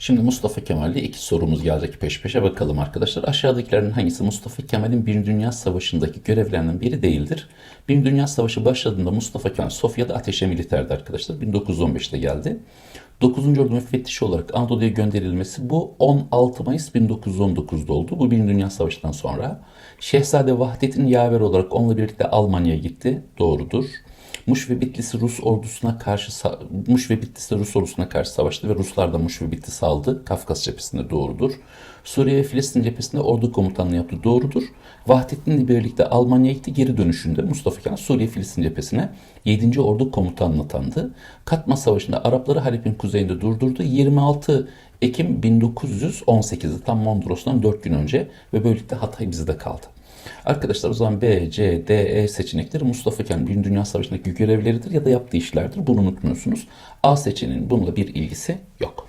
Şimdi Mustafa Kemal'le iki sorumuz gelecek peş peşe bakalım arkadaşlar. Aşağıdakilerin hangisi Mustafa Kemal'in Birinci Dünya Savaşı'ndaki görevlerinden biri değildir? Birinci Dünya Savaşı başladığında Mustafa Kemal Sofya'da ateşe militerdi arkadaşlar. 1915'te geldi. 9. Ordu müfettişi olarak Anadolu'ya gönderilmesi bu 16 Mayıs 1919'da oldu. Bu Birinci Dünya Savaşı'ndan sonra. Şehzade Vahdettin yaver olarak onunla birlikte Almanya'ya gitti. Doğrudur. Muş ve Bitlis'i Rus ordusuna karşı Muş ve Bitlis'te Rus ordusuna karşı savaştı ve Ruslar da Muş ve Bitlis'i aldı. Kafkas cephesinde doğrudur. Suriye ve Filistin cephesinde ordu komutanlığı yaptı. Doğrudur. Vahdettin'le birlikte Almanya'ya gitti. Geri dönüşünde Mustafa Kemal Suriye Filistin cephesine 7. Ordu komutanlığı atandı. Katma Savaşı'nda Arapları Halep'in kuzeyinde durdurdu. 26 Ekim 1918'de tam Mondros'tan 4 gün önce ve böylelikle Hatay bizde kaldı. Arkadaşlar o zaman B, C, D, E seçenekleri Mustafa Kemal Birinci Dünya Savaşı'ndaki görevleridir ya da yaptığı işlerdir. Bunu unutmuyorsunuz. A seçeneğinin bununla bir ilgisi yok.